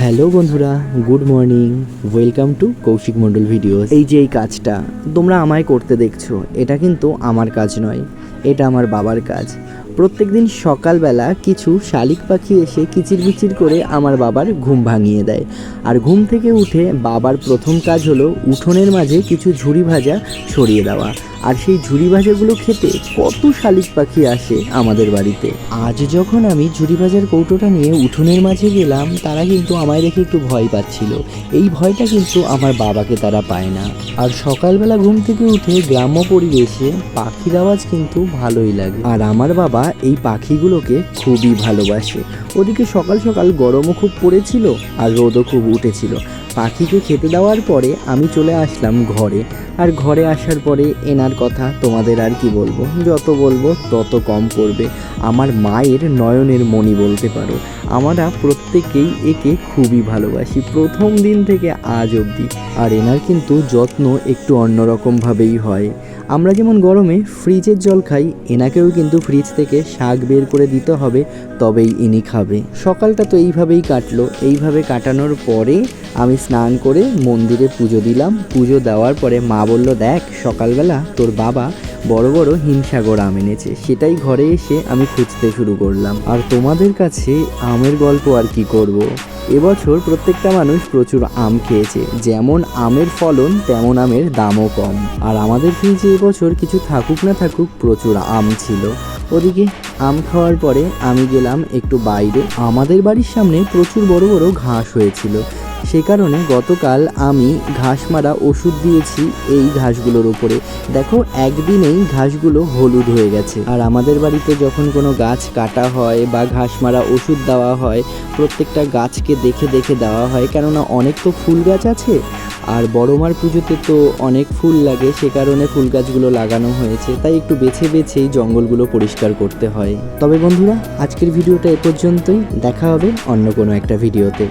Hello বন্ধুরা, good morning, welcome to Koushik Mondal video এই যে এই কাজটা, তোমরা আমায় করতে দেখছ, এটা কিন্তু আমার কাজ নয়, এটা আমার বাবার কাজ। প্রত্যেক দিন সকালবেলা কিছু শালিক পাখি এসে কিচির বিচির করে আমার বাবার ঘুম ভাঙিয়ে দেয়। আর ঘুম থেকে উঠে বাবার প্রথম কাজ হলো উঠোনের মাঝে কিছু ঝুড়ি ভাজা ছড়িয়ে দেওয়া। আর সেই ঝুড়ি ভাজাগুলো খেতে কত শালিক পাখি আসে আমাদের বাড়িতে। আজ যখন আমি ঝুড়ি ভাজার কৌটোটা নিয়ে উঠোনের মাঝে গেলাম, তারা কিন্তু আমায় দেখে একটু ভয় পাচ্ছিল। এই ভয়টা কিন্তু আমার বাবাকে তারা পায় না। আর সকালবেলা ঘুম থেকে উঠে গ্রাম্য পরিবেশে পাখির আওয়াজ কিন্তু ভালোই লাগে। আর আমার বাবা এই পাখিগুলোকে খুবই ভালোবাসে। ওদিকে সকাল সকাল গরমও খুব পড়েছিল আর রোদও খুব উঠেছিল। পাখিকে খেতে দেওয়ার পরে আমি চলে আসলাম ঘরে। আর ঘরে আসার পরে এনার কথা তোমাদের আর কি বলব? যত বলব, তত কম করবে। আমার মায়ের নয়নের মণি বলতে পারো। আমরা প্রত্যেকেই একে খুবই ভালোবাসি, প্রথম দিন থেকে আজ অবধি। আর এনার কিন্তু যত্ন একটু অন্যরকমভাবেই হয়। আমরা যেমন গরমে ফ্রিজের জল খাই, এনাকেও কিন্তু ফ্রিজ থেকে শাক বের করে দিতে হবে, তবেই ইনি খাবে। সকালটা তো এইভাবেই কাটলো। এইভাবে কাটানোর পরে আমি স্নান করে মন্দিরে পুজো দিলাম। পুজো দেওয়ার পরে মা বলল, দেখ, সকালবেলা তোর বাবা বড় বড় হিমসাগর আম এনেছে। সেটাই ঘরে এসে আমি খুঁজতে শুরু করলাম। আর তোমাদের কাছে আমের গল্প আর কি করব। এবছর প্রত্যেকটা মানুষ প্রচুর আম খেয়েছে। যেমন আমের ফলন, তেমন আমের দামও কম। আর আমাদের ফ্রিজে এবছর কিছু থাকুক না থাকুক প্রচুর আম ছিল। ওদিকে আম খাওয়ার পরে আমি গেলাম একটু বাইরে। আমাদের বাড়ির সামনে প্রচুর বড় বড় ঘাস হয়েছিল। সে কারণে গতকাল আমি ঘাস মারা ওষুধ দিয়েছি এই ঘাসগুলোর উপরে। দেখো, একদিনেই ঘাসগুলো হলুদ হয়ে গেছে। আর আমাদের বাড়িতে যখন কোনো গাছ কাটা হয় বা ঘাস মারা ওষুধ দেওয়া হয়, প্রত্যেকটা গাছকে দেখে দেখে দেওয়া হয়, কেননা অনেক তো ফুল গাছ আছে। আর বড়মার পুজোতে তো অনেক ফুল লাগে, সে কারণে ফুল গাছগুলো লাগানো হয়েছে। তাই একটু বেছে বেছেই জঙ্গলগুলো পরিষ্কার করতে হয়। তবে বন্ধুরা, আজকের ভিডিওটা এ পর্যন্তই। দেখা হবে অন্য কোনো একটা ভিডিওতে।